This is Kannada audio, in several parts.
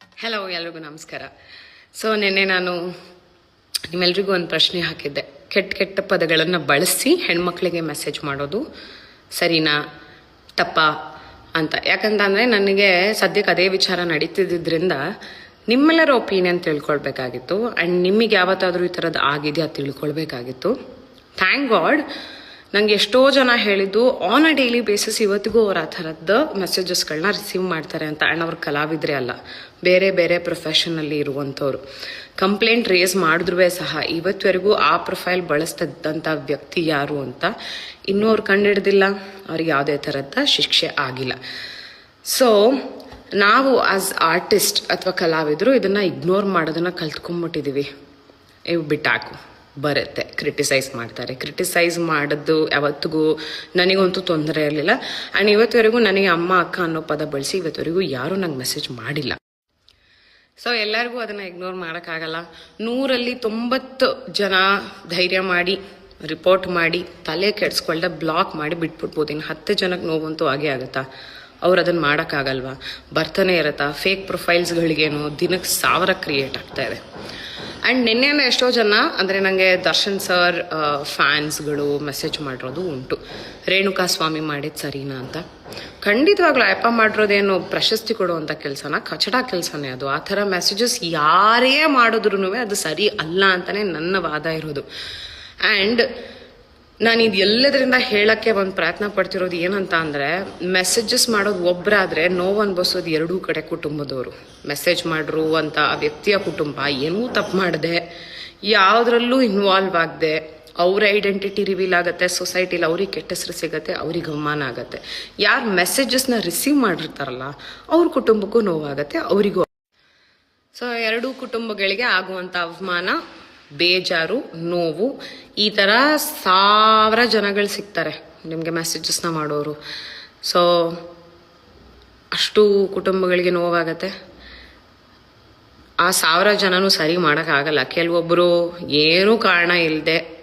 ಹಲೋ ಎಲ್ರಿಗೂ ನಮಸ್ಕಾರ. ಸೊ ನಿನ್ನೆ ನಾನು ನಿಮ್ಮೆಲ್ರಿಗೂ ಒಂದು ಪ್ರಶ್ನೆ ಹಾಕಿದ್ದೆ. ಕೆಟ್ಟ ಕೆಟ್ಟ ಪದಗಳನ್ನು ಬಳಸಿ ಹೆಣ್ಮಕ್ಳಿಗೆ ಮೆಸೇಜ್ ಮಾಡೋದು ಸರಿನಾ, ತಪ್ಪ ಅಂತ. ಯಾಕಂತಂದರೆ ನನಗೆ ಸದ್ಯಕ್ಕೆ ಅದೇ ವಿಚಾರ ನಡೀತಿದ್ದರಿಂದ ನಿಮ್ಮೆಲ್ಲರ ಒಪಿನಿಯನ್ ತಿಳ್ಕೊಳ್ಬೇಕಾಗಿತ್ತು. ಆ್ಯಂಡ್ ನಿಮಗೆ ಯಾವತ್ತಾದರೂ ಈ ಥರದ್ದು ಆಗಿದೆಯಾ ತಿಳ್ಕೊಳ್ಬೇಕಾಗಿತ್ತು. ಥ್ಯಾಂಕ್ ಗಾಡ್ ನಂಗೆ ಎಷ್ಟೋ ಜನ ಹೇಳಿದ್ದು ಆನ್ ಅ ಡೈಲಿ ಬೇಸಿಸ್ ಇವತ್ತಿಗೂ ಅವ್ರು ಆ ಥರದ್ದು ಮೆಸೇಜಸ್ಗಳನ್ನ ರಿಸೀವ್ ಮಾಡ್ತಾರೆ ಅಂತ. ಅಣ್ಣ, ಅವ್ರ ಕಲಾವಿದ್ರೆ ಅಲ್ಲ, ಬೇರೆ ಬೇರೆ ಪ್ರೊಫೆಷನಲ್ಲಿ ಇರುವಂಥವ್ರು. ಕಂಪ್ಲೇಂಟ್ ರೇಸ್ ಮಾಡಿದ್ರೂ ಸಹ ಇವತ್ತುವರೆಗೂ ಆ ಪ್ರೊಫೈಲ್ ಬಳಸ್ತಿದ್ದಂಥ ವ್ಯಕ್ತಿ ಯಾರು ಅಂತ ಇನ್ನೂ ಅವ್ರು ಕಂಡಿಡ್ದಿಲ್ಲ ಅವ್ರಿಗೆ ಯಾವುದೇ ಥರದ ಶಿಕ್ಷೆ ಆಗಿಲ್ಲ. ಸೊ ನಾವು ಆಸ್ ಆರ್ಟಿಸ್ಟ್ ಅಥವಾ ಕಲಾವಿದರು ಇದನ್ನು ಇಗ್ನೋರ್ ಮಾಡೋದನ್ನು ಕಲ್ತ್ಕೊಂಬಿಟ್ಟಿದ್ದೀವಿ ಇವು ಬಿಟ್ಟಾಕು. ಬರುತ್ತೆ ಕ್ರಿಟಿಸೈಸ್ ಮಾಡ್ತಾರೆ. ಕ್ರಿಟಿಸೈಸ್ ಮಾಡೋದು ಯಾವತ್ತಿಗೂ ನನಗಂತೂ ತೊಂದರೆ ಇರಲಿಲ್ಲ. ಆ್ಯಂಡ್ ಇವತ್ತುವರೆಗೂ ನನಗೆ ಅಮ್ಮ, ಅಕ್ಕ ಅನ್ನೋ ಪದ ಬಳಸಿ ಇವತ್ತುವರೆಗೂ ಯಾರೂ ನಂಗೆ ಮೆಸೇಜ್ ಮಾಡಿಲ್ಲ. ಸೊ ಎಲ್ಲರಿಗೂ ಅದನ್ನು ಇಗ್ನೋರ್ ಮಾಡೋಕ್ಕಾಗಲ್ಲ. ನೂರಲ್ಲಿ ತೊಂಬತ್ತು ಜನ ಧೈರ್ಯ ಮಾಡಿ ರಿಪೋರ್ಟ್ ಮಾಡಿ, ತಲೆ ಕೆಡ್ಸ್ಕೊಳ್ದೆ ಬ್ಲಾಕ್ ಮಾಡಿ ಬಿಟ್ಬಿಡ್ಬೋದು. ಇನ್ನು ಹತ್ತು ಜನಕ್ಕೆ ನೋವಂತೂ ಹಾಗೆ ಆಗುತ್ತಾ? ಅವ್ರು ಅದನ್ನು ಮಾಡೋಕ್ಕಾಗಲ್ವಾ? ಬರ್ತಾನೆ ಇರುತ್ತಾ? ಫೇಕ್ ಪ್ರೊಫೈಲ್ಸ್ಗಳಿಗೇನು ದಿನಕ್ಕೆ ಸಾವಿರ ಕ್ರಿಯೇಟ್ ಆಗ್ತಾ ಇದೆ. ಆ್ಯಂಡ್ ನಿನ್ನೆಯಿಂದ ಎಷ್ಟೋ ಜನ, ಅಂದರೆ ನನಗೆ ದರ್ಶನ್ ಸರ್ ಫ್ಯಾನ್ಸ್ಗಳು ಮೆಸೇಜ್ ಮಾಡಿರೋದು ಉಂಟು. ರೇಣುಕಾ ಸ್ವಾಮಿ ಮಾಡಿದ್ದು ಸರಿನಾ ಅಂತ. ಖಂಡಿತವಾಗ್ಲೂ ಅಯ್ಯಪ್ಪ ಮಾಡಿರೋದೇನು ಪ್ರಶಸ್ತಿ ಕೊಡುವಂಥ ಕೆಲಸನ? ಕಚಡ ಕೆಲಸನೇ ಅದು. ಆ ಥರ ಮೆಸೇಜಸ್ ಯಾರೇ ಮಾಡಿದ್ರು ಅದು ಸರಿ ಅಲ್ಲ ಅಂತಲೇ ನನ್ನ ವಾದ ಇರೋದು. ಆ್ಯಂಡ್ ನಾನು ಇದು ಎಲ್ಲದರಿಂದ ಹೇಳಕ್ಕೆ ಒಂದು ಪ್ರಯತ್ನ ಪಡ್ತಿರೋದು ಏನಂತ ಅಂದರೆ ಮೆಸೇಜಸ್ ಮಾಡೋದು ಒಬ್ಬರಾದರೆ ನೋವು ಅನ್ಭವಿಸೋದು ಎರಡೂ ಕಡೆ ಕುಟುಂಬದವರು. ಮೆಸೇಜ್ ಮಾಡ್ರು ಅಂತ ಆ ವ್ಯಕ್ತಿಯ ಕುಟುಂಬ ಏನೂ ತಪ್ಪು ಮಾಡದೆ, ಯಾವುದ್ರಲ್ಲೂ ಇನ್ವಾಲ್ವ್ ಆಗದೆ, ಅವ್ರ ಐಡೆಂಟಿಟಿ ರಿವೀಲ್ ಆಗುತ್ತೆ ಸೊಸೈಟಿಲಿ ಅವ್ರಿಗೆ ಕೆಟ್ಟ ಹೆಸರು ಸಿಗುತ್ತೆ, ಅವ್ರಿಗೆ ಅವಮಾನ ಆಗುತ್ತೆ. ಯಾರು ಮೆಸೇಜಸ್ನ ರಿಸೀವ್ ಮಾಡಿರ್ತಾರಲ್ಲ, ಅವ್ರ ಕುಟುಂಬಕ್ಕೂ ನೋವಾಗುತ್ತೆ ಅವರಿಗೂ. ಸೊ ಎರಡೂ ಕುಟುಂಬಗಳಿಗೆ ಆಗುವಂಥ ಅವಮಾನ ಬೇಜಾರು, ನೋವು, ಈ ಥರ ಸಾವಿರ ಜನಗಳು ಸಿಗ್ತಾರೆ ನಿಮಗೆ ಮೆಸೇಜಸ್ನ ಮಾಡೋರು. ಸೊ ಅಷ್ಟು ಕುಟುಂಬಗಳಿಗೆ ನೋವಾಗತ್ತೆ. ಆ ಸಾವಿರ ಜನನೂ ಸರಿ ಮಾಡೋಕ್ಕಾಗಲ್ಲ. ಕೆಲವೊಬ್ಬರು ಏನೂ ಕಾರಣ ಇಲ್ಲದೆ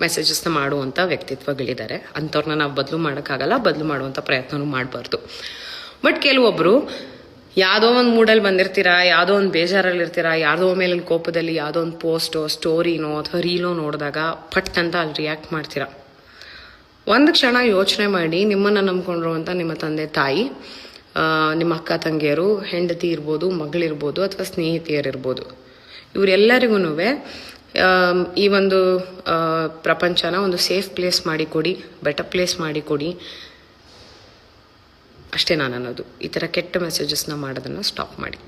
ಮೆಸೇಜಸ್ನ ಮಾಡುವಂಥ ವ್ಯಕ್ತಿತ್ವಗಳಿದ್ದಾರೆ. ಅಂಥವ್ರನ್ನ ನಾವು ಬದಲು ಮಾಡೋಕ್ಕಾಗಲ್ಲ, ಬದಲು ಮಾಡುವಂಥ ಪ್ರಯತ್ನವೂ ಮಾಡಬಾರ್ದು. ಬಟ್ ಕೆಲವೊಬ್ಬರು ಯಾವುದೋ ಒಂದು ಮೂಡಲ್ಲಿ ಬಂದಿರ್ತೀರಾ, ಯಾವುದೋ ಒಂದು ಬೇಜಾರಲ್ಲಿ ಇರ್ತೀರಾ ಯಾವುದೋ ಮೇಲಿನ ಕೋಪದಲ್ಲಿ ಯಾವುದೋ ಒಂದು ಪೋಸ್ಟೋ ಸ್ಟೋರಿನೋ ಅಥವಾ ರೀಲೋ ನೋಡಿದಾಗ ಪಟ್ ಅಂತ ಅಲ್ಲಿ ರಿಯಾಕ್ಟ್ ಮಾಡ್ತೀರಾ? ಒಂದು ಕ್ಷಣ ಯೋಚನೆ ಮಾಡಿ ನಿಮ್ಮನ್ನು ನಂಬ್ಕೊಂಡಿರುವಂಥ ನಿಮ್ಮ ತಂದೆ ತಾಯಿ ನಿಮ್ಮ ಅಕ್ಕ ತಂಗಿಯರು, ಹೆಂಡತಿ ಇರ್ಬೋದು, ಮಗಳಿರ್ಬೋದು ಅಥವಾ ಸ್ನೇಹಿತೆಯರಿರ್ಬೋದು ಇವರೆಲ್ಲರಿಗೂ ಈ ಒಂದು ಪ್ರಪಂಚನ ಒಂದು ಸೇಫ್ ಪ್ಲೇಸ್ ಮಾಡಿಕೊಡಿ ಬೆಟರ್ ಪ್ಲೇಸ್ ಮಾಡಿಕೊಡಿ ಅಷ್ಟೇ ನಾನು ಅನ್ನೋದು ಈ ಥರ ಕೆಟ್ಟ ಮೆಸೇಜಸ್ನ ಮಾಡೋದನ್ನು ಸ್ಟಾಪ್ ಮಾಡಿ.